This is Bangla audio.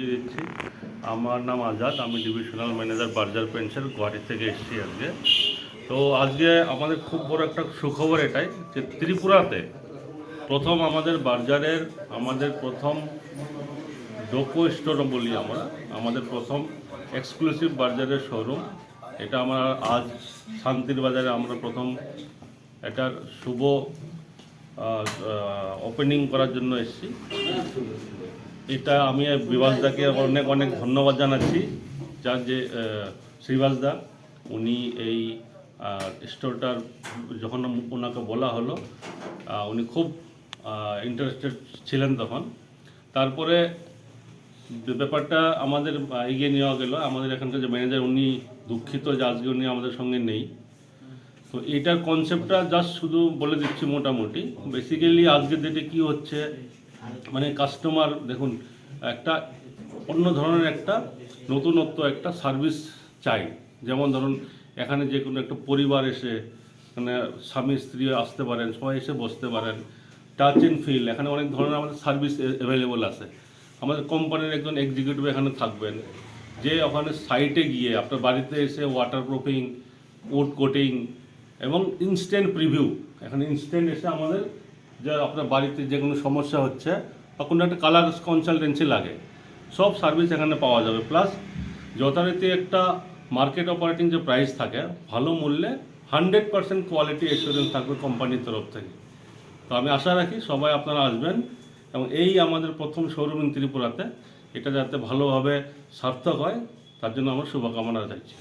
পরিচয় দিচ্ছি। আমার নাম আজাদ, আমি divisional manager Berger pension Guwahati থেকে এসেছি আজকে। তো আজকে আমাদের খুব বড় একটা সুখবর এটাই যে ত্রিপুরাতে প্রথম আমাদের বার্জারের, আমাদের প্রথম ডোকো স্টোর বলি আমরা, আমাদের প্রথম এক্সক্লুসিভ বার্জারের শোরুম এটা আমরা আজ শান্তির বাজারে আমরা প্রথম এটার শুভ ওপেনিং করার জন্য এসেছি। এটা আমি বিভাসদাকে অনেক অনেক ধন্যবাদ জানাচ্ছি, যার যে শ্রীবাসদা উনি এই স্টোরটার যখন ওনাকে বলা হলো উনি খুব ইন্টারেস্টেড ছিলেন তখন। তারপরে ব্যাপারটা আমাদের এগিয়ে নেওয়া গেল, আমাদের এখানকার যে ম্যানেজার উনি দুঃখিত যে আজকে উনি আমাদের সঙ্গে নেই। তো এটার কনসেপ্টটা জাস্ট শুধু বলে দিচ্ছি মোটামুটি। বেসিক্যালি আজকের ডেটে কী হচ্ছে? মানে কাস্টমার দেখুন, একটা অন্য ধরনের একটা নতুনত্ব, একটা সার্ভিস চাই। যেমন ধরুন, এখানে যে কোনো একটা পরিবার এসে মানে স্বামী, স্ত্রী আসতে পারেন, সবাই এসে বসতে পারেন। টাচ অ্যান্ড ফিল এখানে অনেক ধরনের আমাদের সার্ভিস অ্যাভেলেবল আছে। আমাদের কোম্পানির একজন এক্সিকিউটিভ এখানে থাকবেন, যে ওখানে সাইটে গিয়ে, আপনার বাড়িতে এসে ওয়াটার প্রুফিং উড কোটিং এবং ইনস্ট্যান্ট প্রিভিউ এখানে ইনস্ট্যান্ট এসে আমাদের যে আপনার বাড়িতে যে কোনো সমস্যা হচ্ছে বা কোনো একটা কালার কনসালটেন্সি লাগে, সব সার্ভিস এখানে পাওয়া যাবে। প্লাস যথারীতি একটা মার্কেট অপারেটিং যে প্রাইস থাকে, ভালো মূল্যে হান্ড্রেড পার্সেন্ট কোয়ালিটি এসুরেন্স থাকবে কোম্পানির তরফ থেকে। তো আমি আশা রাখি সবাই আপনারা আসবেন এবং এই আমাদের প্রথম শোরুম ইন ত্রিপুরাতে, এটা যাতে ভালোভাবে সার্থক হয়, তার জন্য আমার শুভকামনা চাইছি